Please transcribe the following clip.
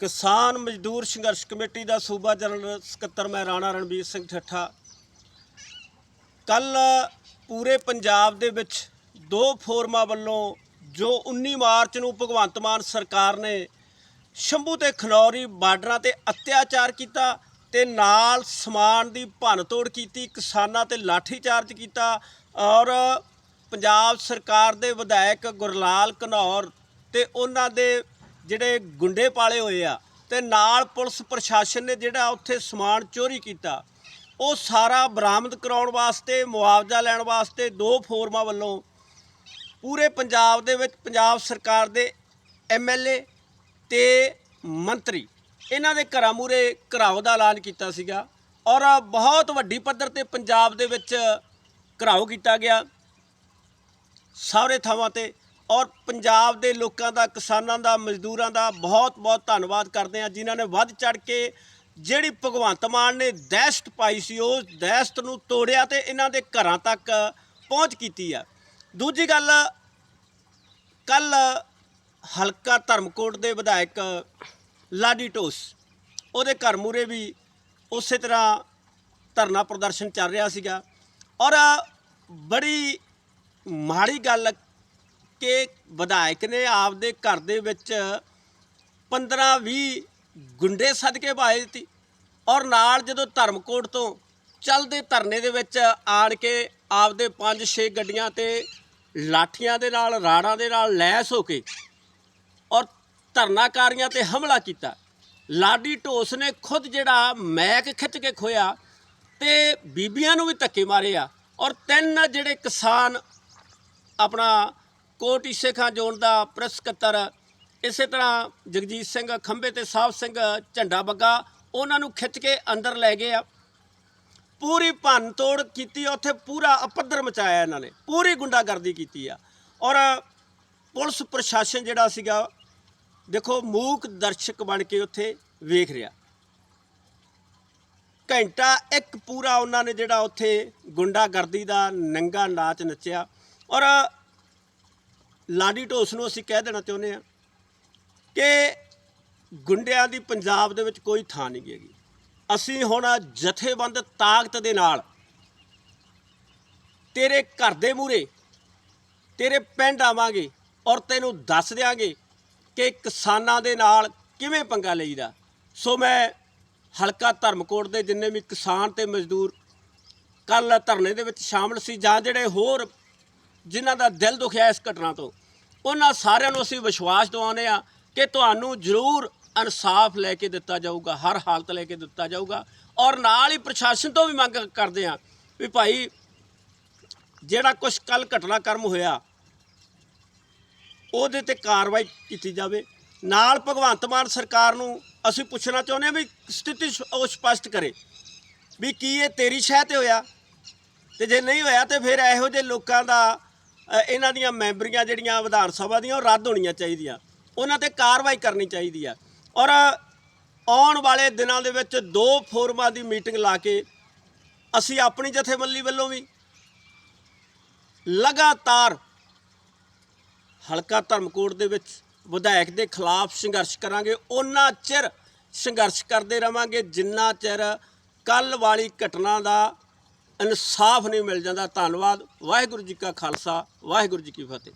ਕਿਸਾਨ ਮਜ਼ਦੂਰ ਸੰਘਰਸ਼ ਕਮੇਟੀ ਦਾ ਸੂਬਾ ਜਨਰਲ ਸਕੱਤਰ ਮੈਂ ਰਾਣਾ ਰਣਬੀਰ ਸਿੰਘ ਠੱਠਾ। ਕੱਲ ਪੂਰੇ ਪੰਜਾਬ ਦੇ ਵਿੱਚ ਦੋ ਫੋਰਮਾਂ ਵੱਲੋਂ ਜੋ 19 ਮਾਰਚ ਨੂੰ ਭਗਵੰਤ ਮਾਨ ਸਰਕਾਰ ਨੇ ਸ਼ੰਭੂ ਤੇ ਖਨੌਰੀ ਬਾਰਡਰਾਂ ਤੇ ਅਤਿਆਚਾਰ ਕੀਤਾ ਤੇ ਨਾਲ ਸਮਾਨ ਦੀ ਭੰਨਤੋੜ ਕੀਤੀ, ਕਿਸਾਨਾਂ ਤੇ ਲਾਠੀਚਾਰਜ ਕੀਤਾ ਔਰ ਪੰਜਾਬ ਸਰਕਾਰ ਦੇ ਵਿਧਾਇਕ ਗੁਰਲਾਲ ਘਨੌਰ ਤੇ ਉਹਨਾਂ ਦੇ ਜਿਹੜੇ ਗੁੰਡੇ ਪਾਲੇ ਹੋਏ ਆ ਤੇ ਨਾਲ ਪੁਲਿਸ ਪ੍ਰਸ਼ਾਸਨ ਨੇ ਜਿਹੜਾ ਉੱਥੇ ਸਮਾਨ ਚੋਰੀ ਕੀਤਾ, ਉਹ ਸਾਰਾ ਬਰਾਮਦ ਕਰਾਉਣ ਵਾਸਤੇ, ਮੁਆਵਜ਼ਾ ਲੈਣ ਵਾਸਤੇ ਦੋ ਫੋਰਮਾਂ ਵੱਲੋਂ ਪੂਰੇ ਪੰਜਾਬ ਦੇ ਵਿੱਚ, ਪੰਜਾਬ ਸਰਕਾਰ ਦੇ ਐਮਐਲਏ ਤੇ ਮੰਤਰੀ, ਇਹਨਾਂ ਦੇ ਘਰਾਂ ਮੂਰੇ ਘਰਾਓ ਦਾ ਐਲਾਨ ਕੀਤਾ ਸੀਗਾ ਔਰ ਬਹੁਤ ਵੱਡੀ ਪੱਧਰ ਤੇ ਪੰਜਾਬ ਦੇ ਵਿੱਚ ਘਰਾਓ ਕੀਤਾ ਗਿਆ। ਸਾਰੇ ਥਾਵਾਂ ਤੇ ਔਰ ਪੰਜਾਬ ਦੇ ਲੋਕਾਂ ਦਾ, ਕਿਸਾਨਾਂ ਦਾ, ਮਜ਼ਦੂਰਾਂ ਦਾ ਬਹੁਤ ਬਹੁਤ ਧੰਨਵਾਦ ਕਰਦੇ ਆ ਜਿਨ੍ਹਾਂ ਨੇ ਵੱਧ ਚੜ ਕੇ ਜਿਹੜੀ ਭਗਵੰਤ ਮਾਨ ਨੇ ਦਹਿਸ਼ਤ ਪਾਈ ਸੀ ਉਸ ਦਹਿਸ਼ਤ ਨੂੰ ਤੋੜਿਆ ਤੇ ਇਹਨਾਂ ਦੇ ਘਰਾਂ ਤੱਕ ਪਹੁੰਚ ਕੀਤੀ ਆ। ਦੂਜੀ ਗੱਲ ਕੱਲ ਹਲਕਾ ਧਰਮਕੋਟ ਦੇ ਵਿਧਾਇਕ ਲਾਡੀ ਢੋਸ, ਉਹਦੇ ਘਰ ਮੂਰੇ ਵੀ ਉਸੇ ਤਰ੍ਹਾਂ ਧਰਨਾ ਪ੍ਰਦਰਸ਼ਨ ਚੱਲ ਰਿਹਾ ਸੀਗਾ। ਔਰ ਬੜੀ ਮਾੜੀ ਗੱਲ ਕਿ ਵਿਧਾਇਕ ਨੇ ਆਪਦੇ ਘਰ ਦੇ ਵਿੱਚ 15-20 ਗੁੰਡੇ ਸੱਦ ਕੇ ਭਾਏ ਦਿੱਤੀ ਔਰ ਨਾਲ ਜਦੋਂ ਧਰਮਕੋਟ ਤੋਂ ਚੱਲਦੇ ਧਰਨੇ ਦੇ ਵਿੱਚ ਆਣ ਕੇ ਆਪਦੇ 5-6 ਗੱਡੀਆਂ ਤੇ ਲਾਠੀਆਂ ਦੇ ਨਾਲ, ਰਾੜਾਂ ਦੇ ਨਾਲ ਲੈਸ ਹੋ ਕੇ ਔਰ ਧਰਨਾਕਾਰੀਆਂ ਤੇ ਹਮਲਾ ਕੀਤਾ। ਲਾਡੀ ਢੋਸ ਨੇ ਖੁਦ ਜਿਹੜਾ ਮੈਕ ਖਿੱਚ ਕੇ ਖੋਇਆ ਤੇ ਬੀਬੀਆਂ ਨੂੰ ਵੀ ਧੱਕੇ ਮਾਰੇ ਆ ਔਰ ਤਿੰਨ ਜਿਹੜੇ ਕਿਸਾਨ ਆਪਣਾ ਕੋਟ ਈਸੇ ਖਾਂ ਜ਼ੋਨ ਦਾ ਪ੍ਰੈਸ ਸਕੱਤਰ ਇਸੇ ਤਰ੍ਹਾਂ ਜਗਜੀਤ ਸਿੰਘ ਖੰਬੇ ਤੇ ਸਾਹਿਬ ਸਿੰਘ ਝੰਡਾ ਬੱਗਾ, ਉਹਨਾਂ ਨੂੰ ਖਿੱਚ ਕੇ ਅੰਦਰ ਲੈ ਗਏ ਆ। ਪੂਰੀ ਭੰਨ ਤੋੜ ਕੀਤੀ, ਉੱਥੇ ਪੂਰਾ ਅਪੱਧਰ ਮਚਾਇਆ ਇਹਨਾਂ ਨੇ। ਪੂਰੀ ਗੁੰਡਾਗਰਦੀ ਕੀਤੀ ਆ। ਔਰ ਪੁਲਿਸ ਪ੍ਰਸ਼ਾਸਨ ਜਿਹੜਾ ਸੀਗਾ, ਦੇਖੋ, ਮੂਕ ਦਰਸ਼ਕ ਬਣ ਕੇ ਉੱਥੇ ਵੇਖ ਰਿਹਾ। ਘੰਟਾ ਇੱਕ ਪੂਰਾ ਉਹਨਾਂ ਨੇ ਜਿਹੜਾ ਉੱਥੇ ਗੁੰਡਾਗਰਦੀ ਦਾ ਨੰਗਾ ਨਾਚ ਨੱਚਿਆ। ਔਰ ਲਾਡੀ ਢੋਸ ਨੂੰ ਅਸੀਂ ਕਹਿ ਦੇਣਾ ਚਾਹੁੰਦੇ ਆ ਕਿ ਗੁੰਡਿਆਂ ਦੀ ਪੰਜਾਬ ਦੇ ਵਿੱਚ ਕੋਈ ਥਾਂ ਨਹੀਂ ਹੈਗੀ। ਅਸੀਂ ਹੁਣ ਜਥੇਬੰਦ ਤਾਕਤ ਦੇ ਨਾਲ ਤੇਰੇ ਘਰ ਦੇ ਮੂਰੇ ਤੇਰੇ ਪਿੰਡ ਆਵਾਂਗੇ ਔਰ ਤੈਨੂੰ ਦੱਸ ਦਿਆਂਗੇ ਕਿ ਕਿਸਾਨਾਂ ਦੇ ਨਾਲ ਕਿਵੇਂ ਪੰਗਾ ਲਈਦਾ। ਸੋ ਮੈਂ ਹਲਕਾ ਧਰਮਕੋਟ ਦੇ ਜਿੰਨੇ ਵੀ ਕਿਸਾਨ ਤੇ ਮਜ਼ਦੂਰ ਕੱਲ ਧਰਨੇ ਦੇ ਵਿੱਚ ਸ਼ਾਮਲ ਸੀ ਜਾਂ ਜਿਹੜੇ ਹੋਰ ਜਿਨ੍ਹਾਂ ਦਾ ਦਿਲ ਦੁਖਿਆ ਇਸ ਘਟਨਾ ਤੋਂ ਉਹਨਾਂ ਸਾਰਿਆਂ ਨੂੰ ਅਸੀਂ ਵਿਸ਼ਵਾਸ ਦਿਵਾਉਂਦੇ ਆ ਕਿ ਤੁਹਾਨੂੰ ਜ਼ਰੂਰ ਇਨਸਾਫ ਲੈ ਕੇ ਦਿੱਤਾ ਜਾਊਗਾ, ਹਰ ਹਾਲਤ ਲੈ ਕੇ ਦਿੱਤਾ ਜਾਊਗਾ ਔਰ ਨਾਲ ਹੀ ਪ੍ਰਸ਼ਾਸਨ ਤੋਂ ਵੀ ਮੰਗ ਕਰਦੇ ਆ ਵੀ ਭਾਈ ਜਿਹੜਾ ਕੁਝ ਕੱਲ ਘਟਨਾਕ੍ਰਮ ਹੋਇਆ, ਉਹਦੇ ਤੇ ਕਾਰਵਾਈ ਕੀਤੀ ਜਾਵੇ। ਨਾਲ ਭਗਵੰਤ ਮਾਨ ਸਰਕਾਰ ਨੂੰ ਅਸੀਂ ਪੁੱਛਣਾ ਚਾਹੁੰਦੇ ਹਾਂ ਵੀ ਸਥਿਤੀ ਉਹ ਸਪਸ਼ਟ ਕਰੇ ਵੀ ਕੀ ਇਹ ਤੇਰੀ ਸ਼ਹਿ ਤੇ ਹੋਇਆ? ਤੇ ਜੇ ਨਹੀਂ ਹੋਇਆ ਤੇ ਫਿਰ ਇਹੋ ਜਿਹੇ ਲੋਕਾਂ ਦਾ ਇਹਨਾਂ ਦੀਆਂ ਮੈਂਬਰੀਆਂ ਜਿਹੜੀਆਂ ਵਿਧਾਨ ਸਭਾ ਦੀਆਂ, ਉਹ ਰੱਦ ਹੋਣੀਆਂ ਚਾਹੀਦੀਆਂ। ਉਹਨਾਂ ਤੇ ਕਾਰਵਾਈ ਕਰਨੀ ਚਾਹੀਦੀ ਆ। ਔਰ ਆਉਣ ਵਾਲੇ ਦਿਨਾਂ ਦੇ ਵਿੱਚ ਦੋ ਫੋਰਮਾਂ ਦੀ ਮੀਟਿੰਗ ਲਾ ਕੇ ਅਸੀਂ ਆਪਣੀ ਜਥੇਬੰਦੀ ਵੱਲੋਂ ਵੀ ਲਗਾਤਾਰ ਹਲਕਾ ਧਰਮਕੋਟ ਦੇ ਵਿੱਚ ਵਿਧਾਇਕ ਦੇ ਖਿਲਾਫ ਸੰਘਰਸ਼ ਕਰਾਂਗੇ। ਉਹਨਾਂ ਚਿਰ ਸੰਘਰਸ਼ ਕਰਦੇ ਰਵਾਂਗੇ ਜਿੰਨਾ ਚਿਰ ਕੱਲ ਵਾਲੀ ਘਟਨਾ ਦਾ ਇਨਸਾਫ ਨਹੀਂ ਮਿਲ ਜਾਂਦਾ। ਧੰਨਵਾਦ। ਵਾਹਿਗੁਰੂ ਜੀ ਕਾ ਖਾਲਸਾ। ਵਾਹਿਗੁਰੂ ਜੀ ਕੀ ਫਤਿਹ।